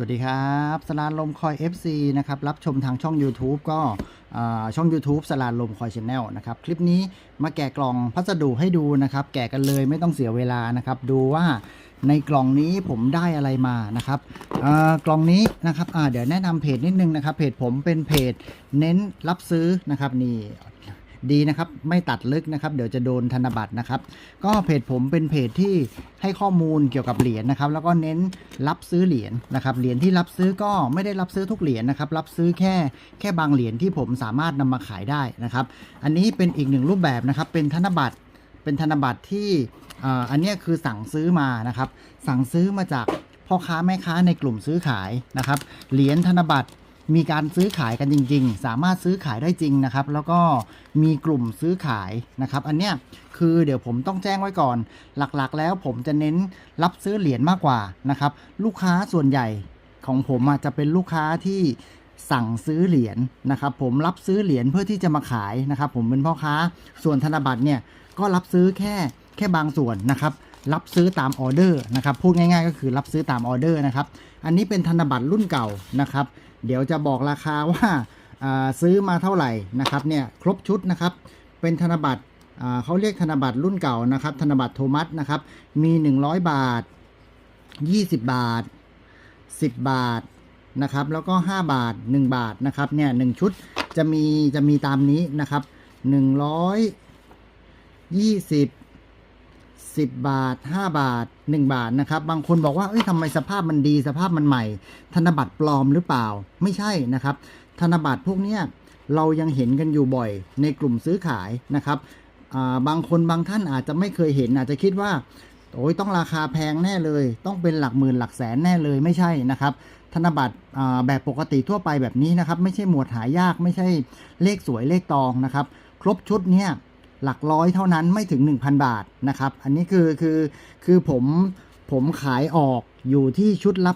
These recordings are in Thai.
สวัสดีครับสลานลมคอย FC นะครับรับชมทางช่อง YouTube ก็ช่อง YouTube สลานลมคอยชแนลนะครับคลิปนี้มาแกะกล่องพัสดุให้ดูนะครับ แกะกันเลยไม่ต้องเสียเวลานะครับ ดูว่าในกล่องนี้ผมได้อะไรมานะครับกล่องนี้นะครับเดี๋ยวแนะนำเพจนิดนึงนะครับ เพจผมเป็นเพจเน้นรับซื้อนะครับนี่ ดีนะครับไม่ตัดลึกนะครับ เดี๋ยวจะโดนธนบัตรนะครับ ก็เพจผมเป็นเพจที่ให้ข้อมูลเกี่ยวกับเหรียญนะครับ แล้วก็เน้นรับซื้อเหรียญนะครับเหรียญที่รับซื้อก็ไม่ได้รับซื้อทุกเหรียญนะครับรับซื้อแค่แค่บางเหรียญที่ผมสามารถนำมาขายได้นะครับ อันนี้เป็นอีกหนึ่งรูปแบบนะครับ เป็นธนบัตรเป็นธนบัตรที่อ่าอันนี้คือสั่งซื้อมานะครับ สั่งซื้อมาจากพ่อค้าแม่ค้าในกลุ่มซื้อขายนะครับเหรียญธนบัตร มีการซื้อขายกันจริง ๆ สามารถซื้อขายได้จริงนะครับ แล้วก็มีกลุ่มซื้อขายนะครับ อันเนี้ยคือเดี๋ยวผมต้องแจ้งไว้ก่อน หลักๆ แล้วผมจะเน้นรับซื้อเหรียญมากกว่านะครับ ลูกค้าส่วนใหญ่ของผมอะจะเป็นลูกค้าที่สั่งซื้อเหรียญนะครับ ผมรับซื้อเหรียญเพื่อที่จะมาขายนะครับ ผมเป็นพ่อค้าส่วนธนบัตรเนี่ยก็รับซื้อแค่แค่บางส่วนนะครับ รับซื้อตามออเดอร์นะครับพูดง่ายๆ ก็คือรับซื้อตามออเดอร์นะครับอันนี้เป็นธนบัตรรุ่นเก่านะครับ เดี๋ยวจะบอกราคาว่าซื้อมาเท่าไหร่นะครับเนี่ยครบชุดนะครับเป็นธนบัตรเขาเรียกธนบัตรรุ่นเก่านะครับ ธนบัตรโทมัสนะครับมี 100 บาท 20 บาท 10 บาทนะครับแล้วก็ 5 บาท 1 บาทนะครับเนี่ยหนึ่งชุดจะมีจะมีตามนี้นะครับ120 10 บาท 5 บาท 1 บาทนะครับ บางคนบอกว่าเอ้ยทำไมสภาพมันดีสภาพมันใหม่ ธนบัตรปลอมหรือเปล่า ไม่ใช่นะครับ ธนบัตรพวกเนี้ยเรายังเห็นกันอยู่บ่อยในกลุ่มซื้อขายนะครับาบางคนบางท่านอาจจะไม่เคยเห็นอาจจะคิดว่าโอ้ยต้องราคาแพงแน่เลย ต้องเป็นหลักหมื่นหลักแสนแน่เลยไม่ใช่นะครับ ธนบัตรแบบปกติทั่วไปแบบนี้นะครับ ไม่ใช่หมวดหายากไม่ใช่เลขสวยเลขตองนะครับ ครบชุดเนี้ย หลักร้อยเท่านั้นไม่ถึง 1,000 บาทนะครับ อันนี้คือคือคือผมผมขายออกอยู่ที่ชุดละ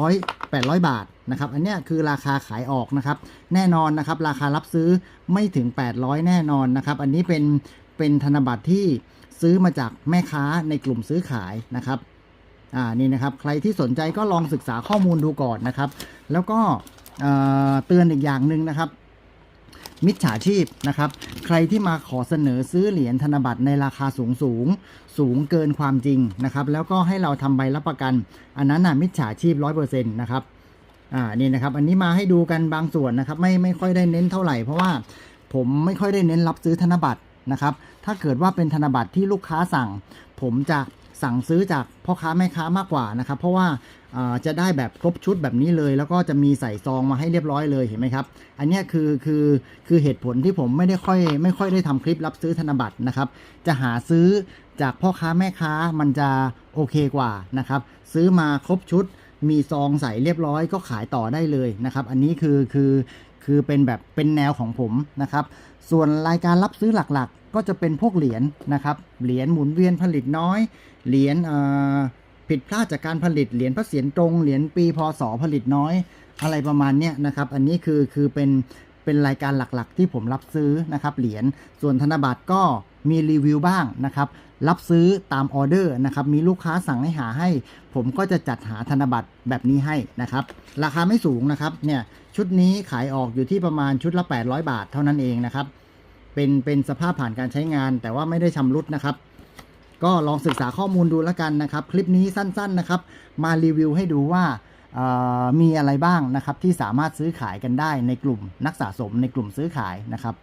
800 800 บาทนะครับ อันเนี้ยคือราคาขายออกนะครับ แน่นอนนะครับ ราคารับซื้อไม่ถึง 800 แน่นอนนะครับ อันนี้เป็นเป็นธนบัตรที่ซื้อมาจากแม่ค้าในกลุ่มซื้อขายนะครับอ่านี่นะครับ ใครที่สนใจก็ลองศึกษาข้อมูลดูก่อนนะครับ แล้วก็เตือนอีกอย่างหนึ่งนะครับ มิจฉาชีพนะครับ ใครที่มาขอเสนอซื้อเหรียญธนบัตรในราคาสูงสูงสูงเกินความจริงนะครับ แล้วก็ให้เราทำใบรับประกัน อันนั้นน่ะมิจฉาชีพร้อยเปอร์เซ็นต์นะครับอ่านี่นะครับ อันนี้มาให้ดูกันบางส่วนนะครับ ไม่ไม่ค่อยได้เน้นเท่าไหร่ เพราะว่าผมไม่ค่อยได้เน้นรับซื้อธนบัตรนะครับ ถ้าเกิดว่าเป็นธนบัตรที่ลูกค้าสั่ง ผมจะ สั่งซื้อจากพ่อค้าแม่ค้ามากกว่านะครับ เพราะว่าจะได้แบบครบชุดแบบนี้เลย แล้วก็จะมีใส่ซองมาให้เรียบร้อยเลยเห็นไหมครับ อันนี้คือคือคือเหตุผลที่ผมไม่ได้ค่อยไม่ค่อยได้ทำคลิปรับซื้อธนบัตรนะครับ จะหาซื้อจากพ่อค้าแม่ค้ามันจะโอเคกว่านะครับ ซื้อมาครบชุดมีซองใส่เรียบร้อยก็ขายต่อได้เลยนะครับ อันนี้คือคือ คือเป็นแบบเป็นแนวของผมนะครับ ส่วนรายการรับซื้อหลักๆ ก็จะเป็นพวกเหรียญนะครับ เหรียญหมุนเวียนผลิตน้อย เหรียญผิดพลาดจากการผลิต เหรียญพระเศียรตรง เหรียญปีพศผลิตน้อย อะไรประมาณเนี้ยนะครับ อันนี้คือคือเป็นเป็นรายการหลักๆ ที่ผมรับซื้อนะครับ เหรียญ ส่วนธนบัตรก็ มีรีวิวบ้างนะครับรับซื้อตามออเดอร์นะครับมีลูกค้าสั่งให้หาให้ ผมก็จะจัดหาธนบัตรแบบนี้ให้นะครับ ราคาไม่สูงนะครับเนี่ยชุดนี้ขายออกอยู่ที่ประมาณชุดละ 800 บาทเท่านั้นเองนะครับเป็นเป็นสภาพผ่านการใช้งาน แต่ว่าไม่ได้ชำรุดนะครับก็ลองศึกษาข้อมูลดูแล้วกันนะครับ คลิปนี้สั้นๆนะครับ มารีวิวให้ดูว่ามีอะไรบ้างนะครับที่สามารถซื้อขายกันได้ในกลุ่มนักสะสมในกลุ่มซื้อขายนะครับ